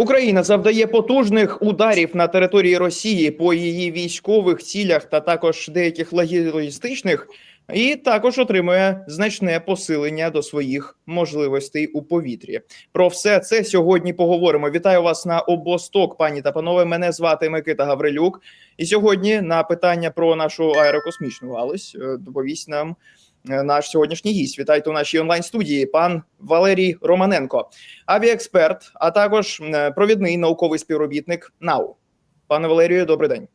Україна завдає потужних ударів на території Росії по її військових цілях та також деяких логістичних, і також отримує значне посилення до своїх можливостей у повітрі. Про все це сьогодні поговоримо. Вітаю вас на обосток, пані та панове. Мене звати Микита Гаврилюк. І сьогодні на питання про нашу аерокосмічну галузь е, доповість нам наш сьогоднішній гість. Вітайте у нашій онлайн студії, пан Валерій Романенко, авіаексперт, а також е, провідний науковий співробітник НАУ. Пане Валерію, добрий день.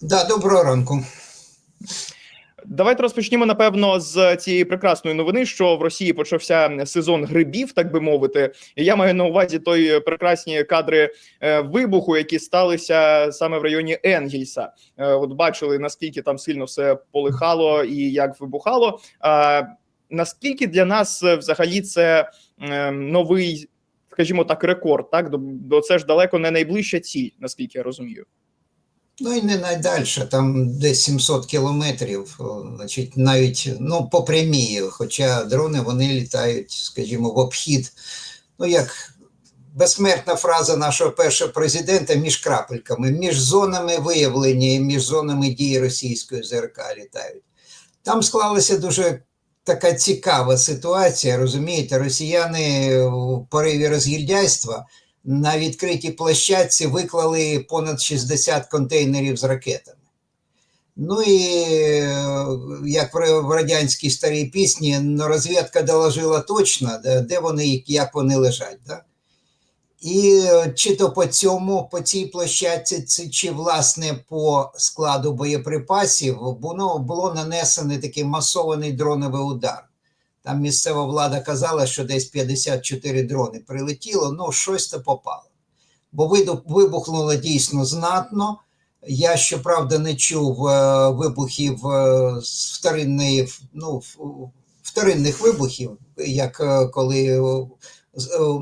Да, доброго ранку. Давайте розпочнімо напевно з цієї прекрасної новини, що в Росії почався сезон грибів, так би мовити. Я маю на увазі той прекрасні кадри е, вибуху, які сталися саме в районі Енгельса. Е, От бачили наскільки там сильно все полихало і як вибухало. А наскільки для нас е, взагалі це е, новий, скажімо так, рекорд? Так до це ж далеко не найближча ціль, наскільки я розумію. Ну і не найдальше, там десь 700 кілометрів, значить, навіть ну, по прямій, хоча дрони вони літають, скажімо, в обхід. Ну, як безсмертна фраза нашого першого президента між крапельками, між зонами виявлення і між зонами дії російської ЗРК літають. Там склалася дуже така цікава ситуація. Розумієте, росіяни в пориві розгільдяйства на відкритій площадці виклали понад 60 контейнерів з ракетами. Ну і е, як в радянській старій пісні, ну, розвідка доложила точно, де, вони як вони лежать. Да? І е, чи то по цьому, по цій площадці, чи власне по складу боєприпасів було, було нанесений такий масований дроновий удар. Там місцева влада казала, що десь 54 дрони прилетіло, ну щось то попало. Бо вибухнуло дійсно знатно. Я, щоправда, не чув е, вибухів е, з вторинної, ну, вторинних вибухів, як е, коли,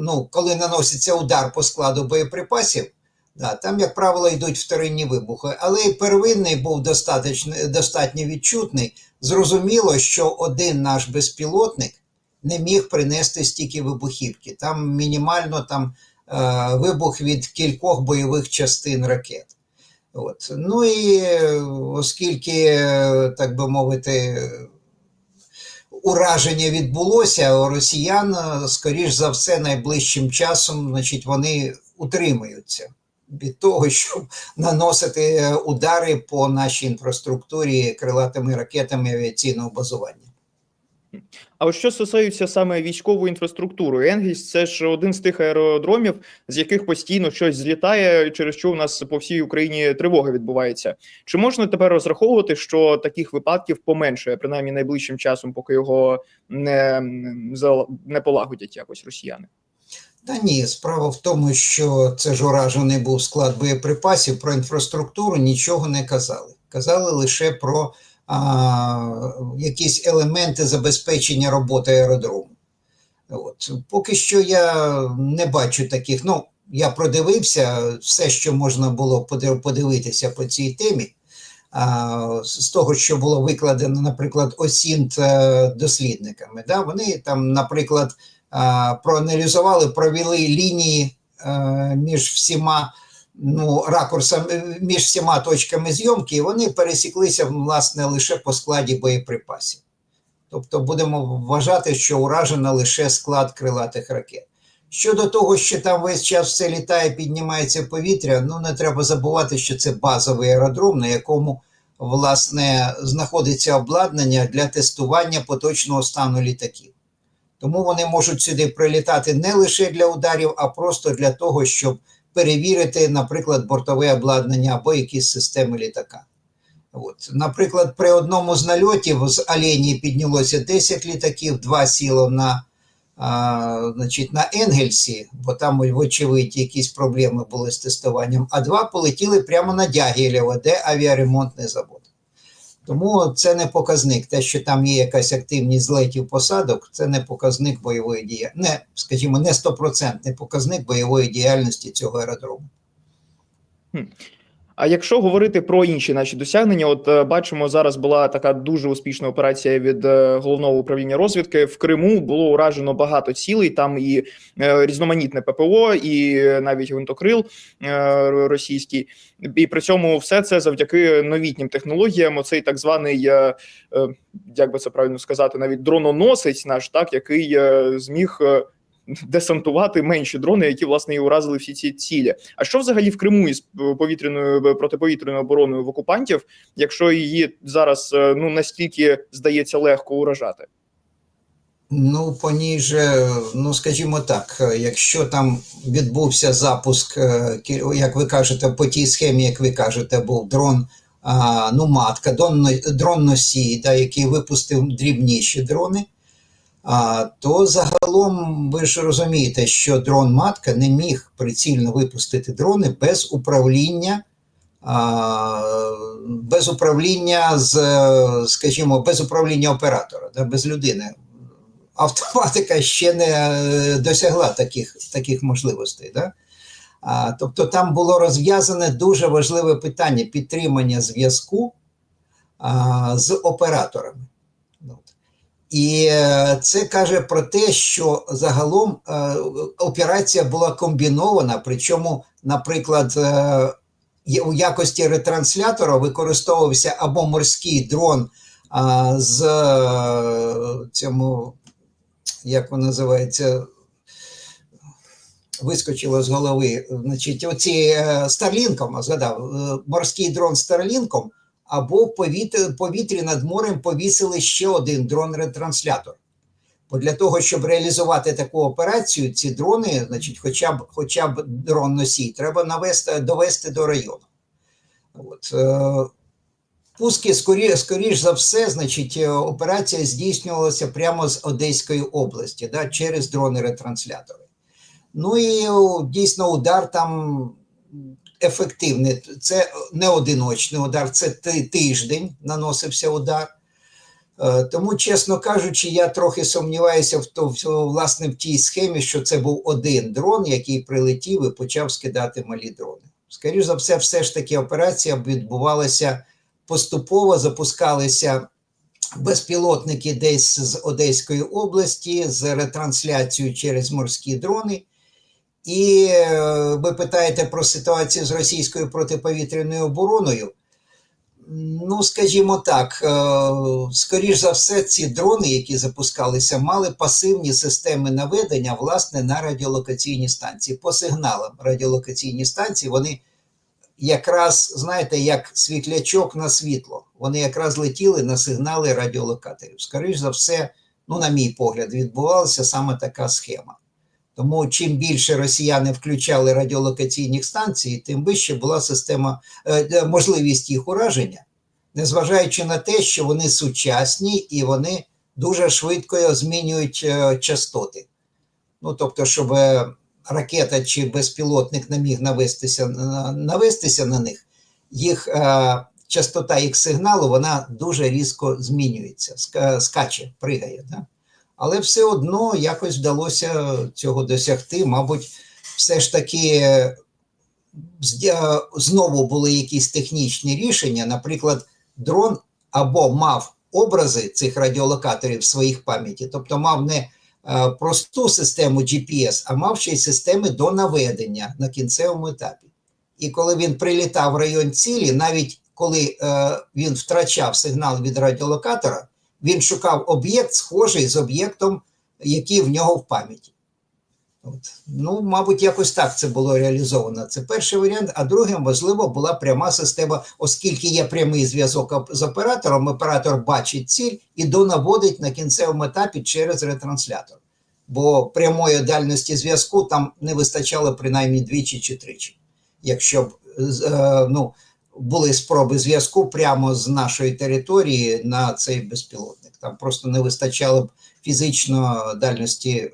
ну, коли наноситься удар по складу боєприпасів. Да, Там, як правило, йдуть вторинні вибухи, але і первинний був достатньо, достатньо відчутний. Зрозуміло, що один наш безпілотник не міг принести стільки вибухівки. Там мінімально там, е, вибух від кількох бойових частин ракет. От. Ну і оскільки, так би мовити, ураження відбулося, у росіян, скоріш за все, найближчим часом значить, вони утримуються від того, щоб наносити удари по нашій інфраструктурі крилатими ракетами авіаційного базування. А от що стосується саме військової інфраструктури, Енгельс це ж один з тих аеродромів, з яких постійно щось злітає, через що у нас по всій Україні тривога відбувається. Чи можна тепер розраховувати, що таких випадків поменшує, принаймні найближчим часом, поки його не, не полагодять якось росіяни? Та ні, справа в тому, що це ж уражений був склад боєприпасів, про інфраструктуру нічого не казали. Казали лише про а, якісь елементи забезпечення роботи аеродрому. От. Поки що я не бачу таких. Ну, я продивився все, що можна було подивитися по цій темі. А, з того, що було викладено, наприклад, осінт е, дослідниками. Да? Вони там, наприклад, проаналізували, провели лінії між всіма ну, ракурсами, між всіма точками зйомки, і вони пересіклися власне лише по складі боєприпасів. Тобто будемо вважати, що уражено лише склад крилатих ракет. Щодо того, що там весь час все літає, піднімається повітря, ну не треба забувати, що це базовий аеродром, на якому власне знаходиться обладнання для тестування поточного стану літаків. Тому вони можуть сюди прилітати не лише для ударів, а просто для того, щоб перевірити, наприклад, бортове обладнання або якісь системи літака. От. Наприклад, при одному з нальотів з Оленії піднялося 10 літаків, два сіло на а, значить, на Енгельсі, бо там, вочевидь, якісь проблеми були з тестуванням, а два полетіли прямо на Дягілєво, де авіаремонтний завод. Тому це не показник. Те, що там є якась активність злетів посадок, це не показник бойової діяльності, не, скажімо, не стопроцентний показник бойової діяльності цього аеродрому. А якщо говорити про інші наші досягнення, от е, бачимо, зараз була така дуже успішна операція від е, головного управління розвідки в Криму. Було уражено багато цілей. Там і е, різноманітне ППО, і навіть гвинтокрил російський. І при цьому все це завдяки новітнім технологіям. Оцей так званий, як би це правильно сказати, навіть дрононосець наш, так який зміг. Десантувати менші дрони, які власне і уразили всі ці цілі. А що взагалі в Криму із повітряною е, протиповітряною обороною в окупантів, якщо її зараз е, ну настільки здається легко уражати? Ну, по ній же, ну скажімо так, е, якщо там відбувся запуск, як ви кажете, по тій схемі, як ви кажете, був дрон, ну матка, дрон, носій, да, який випустив дрібніші дрони, то загалом ви ж розумієте, що дрон матка не міг прицільно випустити дрони без управління. Без управління з, скажімо, без управління оператора, без людини автоматика ще не е, досягла таких, таких можливостей. Да? А, тобто там було розв'язане дуже важливе питання підтримання зв'язку з операторами. І е, це каже про те, що загалом е, операція була комбінована, причому, наприклад, е, у якості ретранслятора використовувався або морський дрон з цьому як воно називається, вискочило з голови. Значить, оці Старлінком, згадав, морський дрон Старлінком, або в повітрі, повітрі над морем повісили ще один дрон-ретранслятор. Бо для того, щоб реалізувати таку операцію, ці дрони, значить, хоча б, хоча б дрон носій, треба навести, довести до району. От, е, Пуски, скорі, скоріш за все, значить, е, операція здійснювалася прямо з Одеської області, да, через дрони-ретранслятори. Ну і дійсно удар там ефективний. Це не одиночний удар, це тиждень наносився удар. Е, Тому, чесно кажучи, я трохи сумніваюся в, то, власне, в тій схемі, що це був один дрон, який прилетів і почав скидати малі дрони. Скоріше за все, все ж таки операція відбувалася поступово запускалися безпілотники десь з Одеської області з ретрансляцією через морські дрони. І е, ви питаєте про ситуацію з російською протиповітряною обороною. Ну, скажімо так, е, скоріш за все, ці дрони, які запускалися, мали пасивні системи наведення власне на радіолокаційні станції. По сигналам радіолокаційні станції вони якраз, знаєте, як світлячок на світло. Вони якраз летіли на сигнали радіолокаторів. Скоріш за все, ну, на мій погляд, відбувалася саме така схема. Тому чим більше росіяни включали радіолокаційних станцій, тим вище була система, е, е, можливість їх ураження, незважаючи на те, що вони сучасні і вони дуже швидко змінюють е, частоти. Ну, тобто, щоб ракета чи безпілотник не міг навестися, на- навестися на них, їх частота їх сигналу вона дуже різко змінюється, скаче, пригає. Да? Але все одно якось вдалося цього досягти. Мабуть, все ж таки е, знову були якісь технічні рішення. Наприклад, дрон або мав образи цих радіолокаторів в своїх пам'яті, тобто мав не е, просту систему GPS, а мав ще й системи до наведення на кінцевому етапі. І коли він прилітав в район цілі, навіть коли е, він втрачав сигнал від радіолокатора, він шукав об'єкт, схожий з об'єктом, який в нього в пам'яті. От. Ну, мабуть, якось так це було реалізовано. Це перший варіант. А другим, можливо, була пряма система, оскільки є прямий зв'язок з оператором, оператор бачить ціль і донаводить на кінцевому етапі через ретранслятор. Бо прямої дальності зв'язку там не вистачало принаймні двічі чи тричі. Якщо б е, ну, були спроби зв'язку прямо з нашої території на цей безпілотник. Там просто не вистачало б фізично дальності е,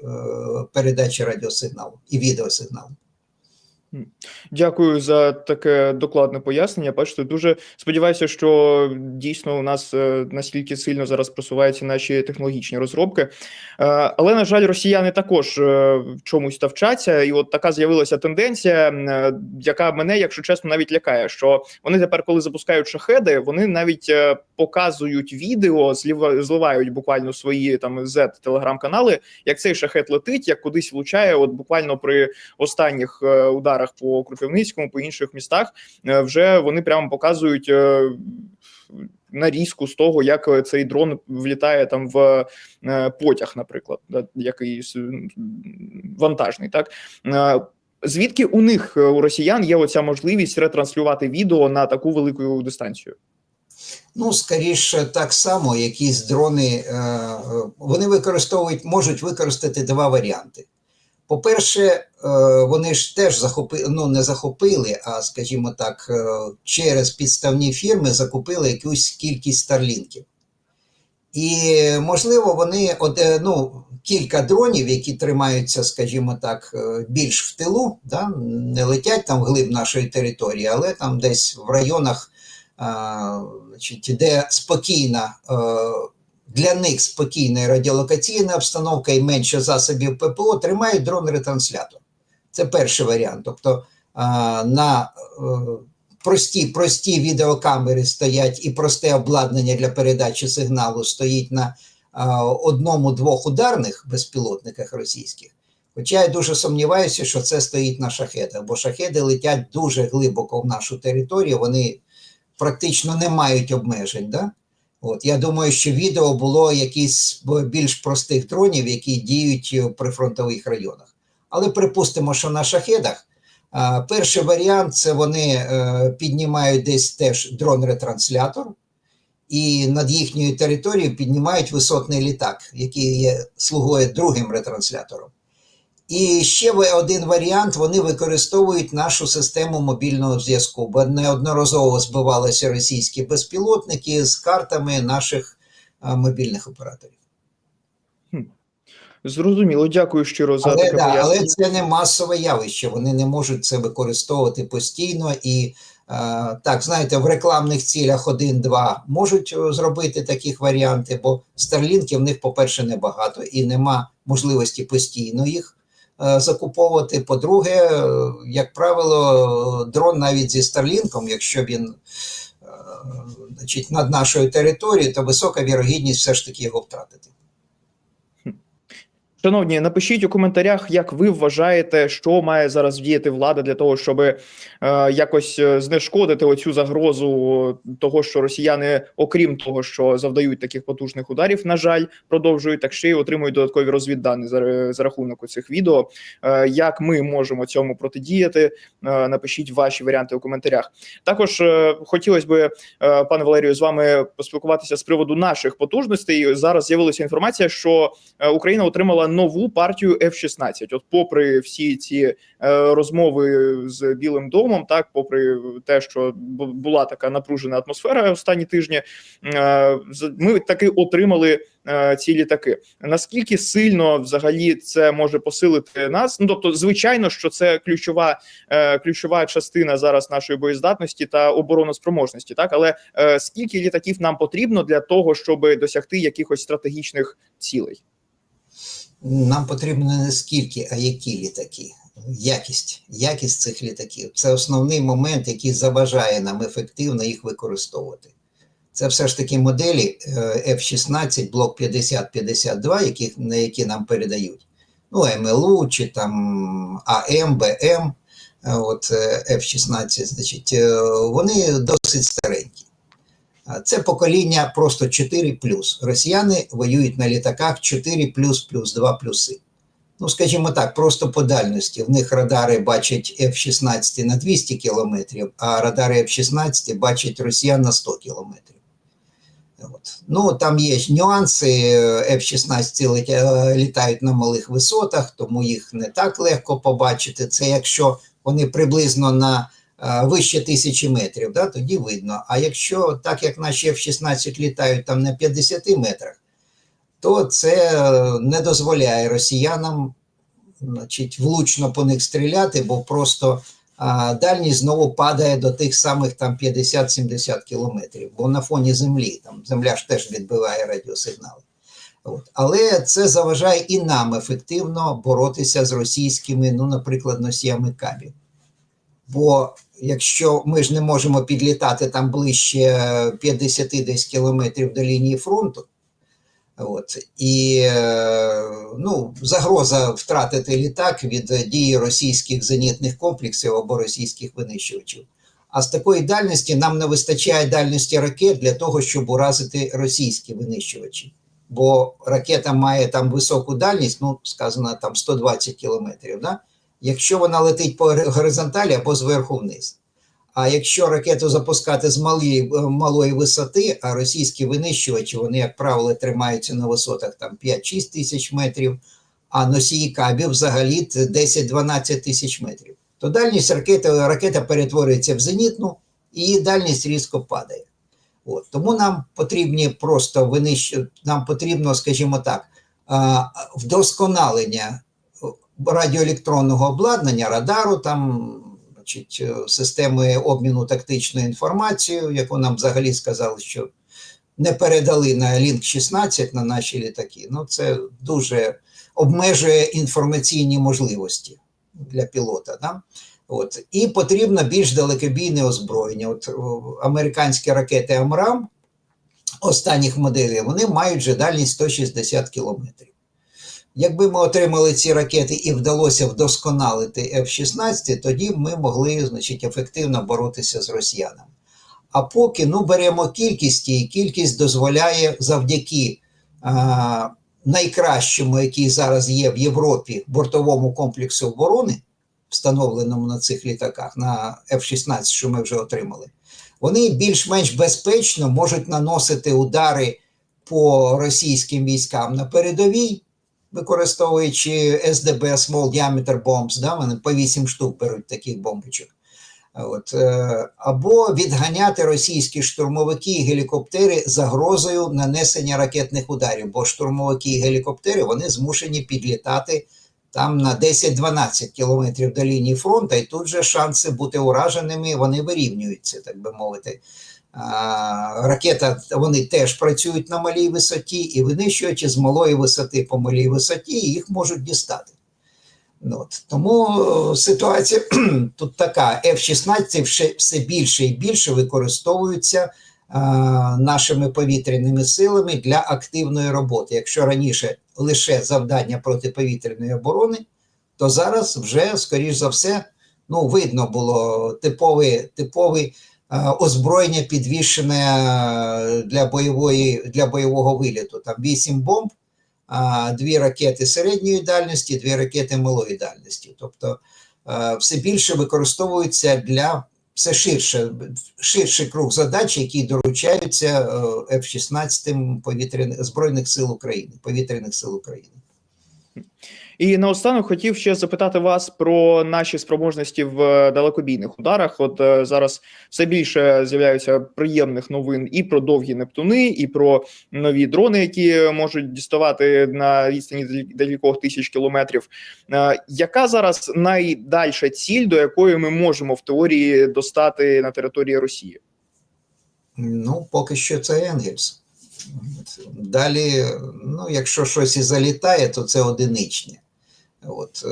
передачі радіосигналу і відеосигналу. Дякую за таке докладне пояснення. Бачите, дуже сподіваюся, що дійсно у нас е, настільки сильно зараз просуваються наші технологічні розробки. Е, Але на жаль, росіяни також е, в чомусь та вчаться, і от така з'явилася тенденція, яка мене, якщо чесно, навіть лякає. Що вони тепер, коли запускають шахеди, вони навіть показують відео, зливають буквально свої там z телеграм-канали, як цей шахет летить, як кудись влучає. От буквально при останніх е, ударах по Кропивницькому, по інших містах, е, вже вони прямо показують е, нарізку з того, як е, цей дрон влітає там в потяг, наприклад, якийсь вантажний. Так звідки у них у росіян є оця можливість ретранслювати відео на таку велику дистанцію? Ну, скоріше, так само, якісь дрони вони використовують, можуть використати два варіанти. По-перше, е, вони ж теж захопили, ну не захопили, а скажімо так, е, через підставні фірми закупили якусь кількість старлінків. І, можливо, вони е, ну, кілька дронів, які тримаються, скажімо так, більш в тилу, да, не летять там вглиб нашої території, але там десь в районах, а, значить, де спокійна, е, для них спокійна радіолокаційна обстановка і менше засобів ППО, тримають дрон-ретранслятор. Це перший варіант. Тобто на е, прості, прості відеокамери стоять і просте обладнання для передачі сигналу стоїть на одному-двох ударних безпілотниках російських. Хоча я дуже сумніваюся, що це стоїть на шахедах, бо шахеди летять дуже глибоко в нашу територію, вони практично не мають обмежень. Да? От, я думаю, що відео було якісь більш простих дронів, які діють е, в прифронтових районах. Але припустимо, що на шахедах а, перший варіант це вони е, піднімають десь теж дрон-ретранслятор, і над їхньою територією піднімають висотний літак, який є, слугує другим ретранслятором. І ще один варіант: вони використовують нашу систему мобільного зв'язку, бо неодноразово збивалися російські безпілотники з картами наших мобільних операторів. Зрозуміло, дякую щиро за Але, таке да, але це не масове явище. Вони не можуть це використовувати постійно і. е, Так, знаєте, в рекламних цілях один-два можуть е, зробити таких варіанти, бо старлінків в них, по-перше, небагато і нема можливості постійно їх е, закуповувати. По-друге, е, як правило, дрон навіть зі старлінком, якщо він е, значить, над нашою територією, то висока вірогідність все ж таки його втратити. Шановні, напишіть у коментарях, як ви вважаєте, що має зараз діяти влада для того, щоб е, якось е, знешкодити оцю загрозу того, що росіяни, окрім того, що завдають таких потужних ударів, на жаль, продовжують так ще й отримують додаткові розвіддані за, за рахунок цих відео. Е, як ми можемо цьому протидіяти? Е, напишіть ваші варіанти у коментарях. Також е, хотілося би, е, пане Валерію, з вами поспілкуватися з приводу наших потужностей. Зараз з'явилася інформація, що е, Україна отримала нову партію F-16. От, попри всі ці е, розмови з Білим домом, так попри те, що була така напружена атмосфера останні тижні, е, ми таки отримали е, ці літаки. Наскільки сильно взагалі це може посилити нас? Ну тобто, звичайно, що це ключова, ключова частина зараз нашої боєздатності та обороноспроможності, так але скільки літаків нам потрібно для того, щоб досягти якихось стратегічних цілей? Нам потрібно не скільки, а які літаки. Якість, якість цих літаків це основний момент, який заважає нам ефективно їх використовувати. Це все ж таки моделі е, F-16, блок 50-52, які, на які нам передають. Ну, МЛУ чи там АМ, БМ, от е, F-16, значить, е, вони досить старенькі. Це покоління просто 4 Росіяни воюють на літаках 4 плюс плюс 2 плюси. Ну, скажімо так, просто по дальності. В них радари бачать F-16 на 200 кілометрів, а радари F-16 бачать росіян на 100 кілометрів. От. Ну, там є нюанси. F-16 літають на малих висотах, тому їх не так легко побачити. Це якщо вони приблизно на вище тисячі метрів, да, тоді видно. А якщо так як наші F-16 літають там на 50 метрах, то це е, не дозволяє росіянам значить, влучно по них стріляти, бо просто а дальність знову падає до тих самих там 50-70 кілометрів, бо на фоні землі там земля ж теж відбиває радіосигнали. От. Але це заважає і нам ефективно боротися з російськими, ну, наприклад, носіями кабів. Бо якщо ми ж не можемо підлітати там ближче 50 десь кілометрів до лінії фронту, от, і е, ну, загроза втратити літак від дії російських зенітних комплексів або російських винищувачів. А з такої дальності нам не вистачає дальності ракет для того, щоб уразити російські винищувачі. Бо ракета має там високу дальність, ну, сказано, там 120 кілометрів. Да? Якщо вона летить по горизонталі або зверху вниз. А якщо ракету запускати з малої, малої висоти, а російські винищувачі, вони, як правило, тримаються на висотах там 5-6 тисяч метрів, а носії кабів взагалі 10-12 тисяч метрів, то дальність ракети, ракета перетворюється в зенітну і дальність різко падає. От. Тому нам потрібні просто винищ... нам потрібно, скажімо так, вдосконалення радіоелектронного обладнання, радару, там, значить, е, системи обміну тактичною інформацією, яку нам взагалі сказали, що не передали на Лінк 16 на наші літаки. Ну, це дуже обмежує інформаційні можливості для пілота. Да? От. І потрібно більш далекобійне озброєння. От американські ракети Амрам останніх моделей вони мають вже дальність 160 кілометрів. Якби ми отримали ці ракети і вдалося вдосконалити F-16, тоді ми могли значить, ефективно боротися з росіянами. А поки ну, беремо кількість, і кількість дозволяє завдяки а, найкращому, який зараз є в Європі, бортовому комплексу оборони, встановленому на цих літаках, на F-16, що ми вже отримали, вони більш-менш безпечно можуть наносити удари по російським військам на передовій, використовуючи СДБ Small Diameter Bombs, да, вони по 8 штук беруть таких бомбочок. От, е, або відганяти російські штурмовики і гелікоптери загрозою нанесення ракетних ударів, бо штурмовики і гелікоптери вони змушені підлітати там на 10-12 кілометрів до лінії фронту, і тут же шанси бути ураженими вони вирівнюються, так би мовити. Ракета вони теж працюють на малій висоті, і винищуючи з малої висоти по малій висоті, їх можуть дістати. Ну, От. Тому ситуація тут така: F-16 все, більше і більше використовуються а, нашими повітряними силами для активної роботи. Якщо раніше лише завдання протиповітряної оборони, то зараз вже, скоріш за все, ну, видно було типове а, озброєння підвішене для, бойової, для бойового виліту. Там 8 бомб дві ракети середньої дальності, дві ракети малої дальності. Тобто все більше використовується для все ширше, ширший круг задач, які доручаються е, F-16 повітряних збройних сил України, повітряних сил України. І наостанок хотів ще запитати вас про наші спроможності в е, далекобійних ударах. От е, зараз все більше з'являються приємних новин і про довгі нептуни, і про нові дрони, які можуть діставати на відстані декількох тисяч кілометрів. Е, яка зараз найдальша ціль, до якої ми можемо в теорії достати на території Росії? Ну, поки що це Енгельс. Далі, ну, якщо щось і залітає, то це одиничне. От, е,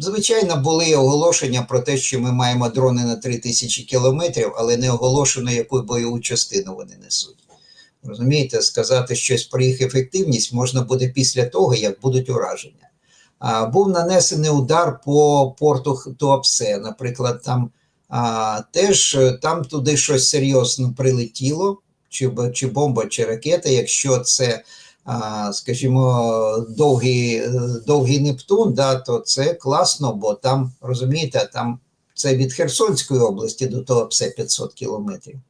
Звичайно, були оголошення про те, що ми маємо дрони на 3000 кілометрів, але не оголошено, яку бойову частину вони несуть. Розумієте, сказати щось про їх ефективність можна буде після того, як будуть ураження. А, Був нанесений удар по порту Туапсе. Наприклад, там а, теж там туди щось серйозно прилетіло, чи, чи бомба, чи ракета, якщо це скажімо, довгий довгий Нептун, да, то це класно, бо там, розумієте, там це від Херсонської області до того все 500 кілометрів.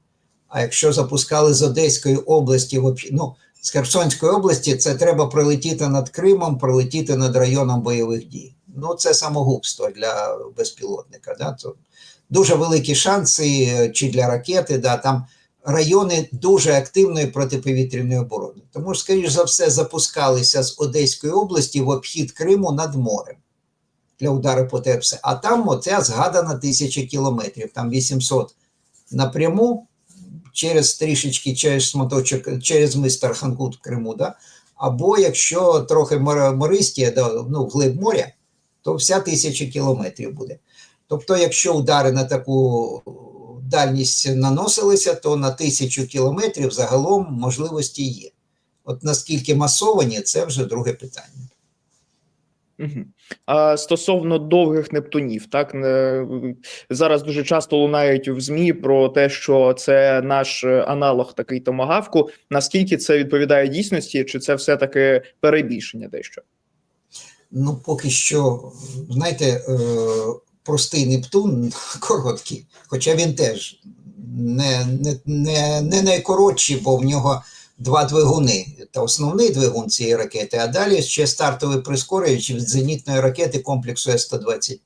А якщо запускали з Одеської області, ну, з Херсонської області, це треба пролетіти над Кримом, пролетіти над районом бойових дій. Ну, це самогубство для безпілотника. Да? То дуже великі шанси чи для ракети, да, там райони дуже активної протиповітряної оборони. Тому скоріш за все, запускалися з Одеської області в обхід Криму над морем. для удару по ТРПС. А там оця згадана тисяча кілометрів, там 800 напряму, через трішечки, через шматочок, через мистер Ханкут в Криму. Да? Або якщо трохи мористі, ну, вглиб моря, то вся тисяча кілометрів буде. Тобто, якщо удари на таку дальність наносилися, то на тисячу кілометрів загалом можливості є. От наскільки масовані, це вже друге питання. Угу. А стосовно довгих нептунів, так е, зараз дуже часто лунають в змі про те, що це наш е, аналог такий томагавку. Наскільки це відповідає дійсності, чи це все таки перебільшення дещо? Ну, поки що, знаєте, е, простий Нептун короткий, хоча він теж не, не, не, не найкоротший, бо в нього два двигуни. Та основний двигун цієї ракети, а далі ще стартовий прискорювач від зенітної ракети комплексу С-125.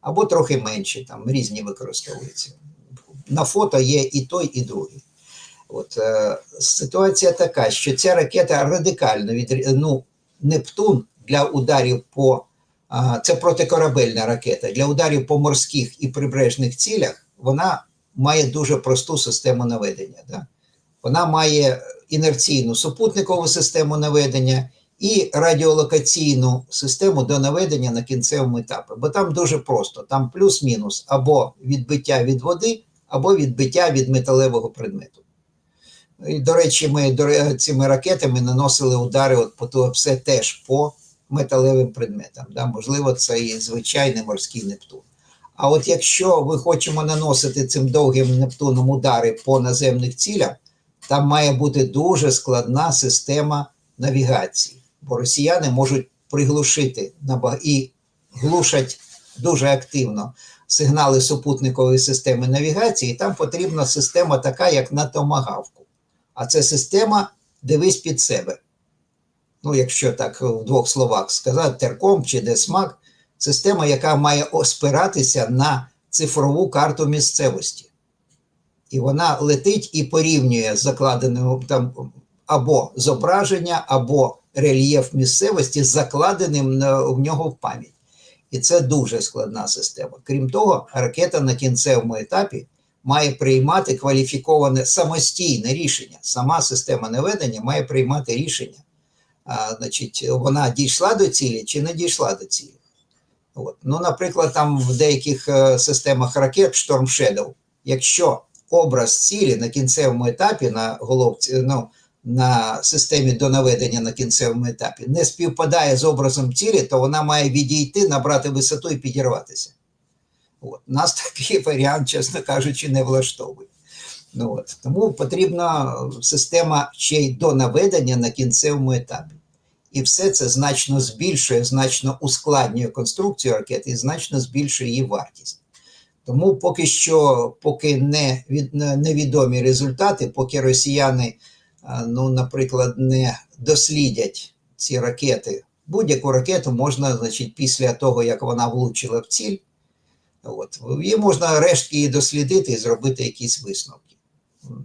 Або трохи менші, там різні використовуються. На фото є і той, і другий. От, е, ситуація така, що ця ракета радикально від ну, Нептун для ударів по це протикорабельна ракета. Для ударів по морських і прибережних цілях вона має дуже просту систему наведення. Да? Вона має інерційну супутникову систему наведення і радіолокаційну систему до наведення на кінцевому етапі. Бо там дуже просто: там плюс-мінус або відбиття від води, або відбиття від металевого предмету. І, до речі, ми до цими ракетами наносили удари от по все теж по металевим предметам. Да? Можливо, це і звичайний морський Нептун. А от якщо ви хочемо наносити цим довгим Нептуном удари по наземних цілях, там має бути дуже складна система навігації, бо росіяни можуть приглушити і глушать дуже активно сигнали супутникової системи навігації, і там потрібна система така, як на томагавку. А це система дивись під себе. Ну, якщо так в двох словах сказати, терком чи десмак, система, яка має спиратися на цифрову карту місцевості. І вона летить і порівнює з закладеним там або зображення, або рельєф місцевості закладеним в нього в пам'ять. І це дуже складна система. Крім того, ракета на кінцевому етапі має приймати кваліфіковане самостійне рішення. Сама система наведення має приймати рішення. А, значить, вона дійшла до цілі чи не дійшла до цілі. От. Ну, наприклад, там в деяких е, системах ракет Storm Shadow, якщо образ цілі на кінцевому етапі на головці, ну, на системі до наведення на кінцевому етапі не співпадає з образом цілі, то вона має відійти, набрати висоту і підірватися. От. Нас такий варіант, чесно кажучи, не влаштовує. Ну, от. Тому потрібна система ще й до наведення на кінцевому етапі. І все це значно збільшує, значно ускладнює конструкцію ракети і значно збільшує її вартість. Тому поки що, поки не від, невідомі результати, поки росіяни, ну, наприклад, не дослідять ці ракети, будь-яку ракету можна, значить, після того, як вона влучила в ціль, от, її можна рештки дослідити і зробити якісь висновки.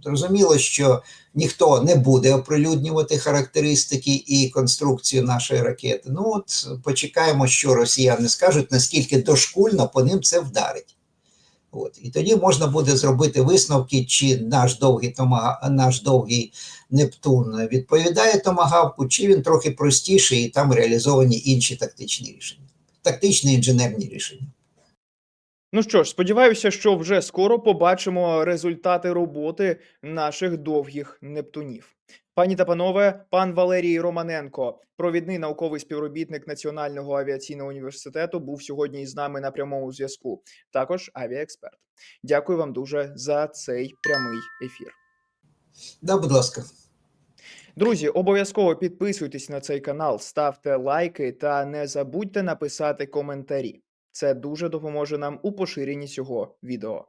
Зрозуміло, що ніхто не буде оприлюднювати характеристики і конструкцію нашої ракети. Ну от почекаємо, що росіяни скажуть, наскільки дошкульно по ним це вдарить. От. І тоді можна буде зробити висновки, чи наш довгий, тома, наш довгий Нептун відповідає томагавку, чи він трохи простіший, і там реалізовані інші тактичні рішення, тактичні інженерні рішення. Ну що ж, сподіваюся, що вже скоро побачимо результати роботи наших довгих нептунів. Пані та панове, пан Валерій Романенко, провідний науковий співробітник Національного авіаційного університету, був сьогодні із нами на прямому зв'язку. Також авіаексперт. Дякую вам дуже за цей прямий ефір. Да, будь ласка. Друзі, обов'язково підписуйтесь на цей канал, ставте лайки та не забудьте написати коментарі. Це дуже допоможе нам у поширенні цього відео.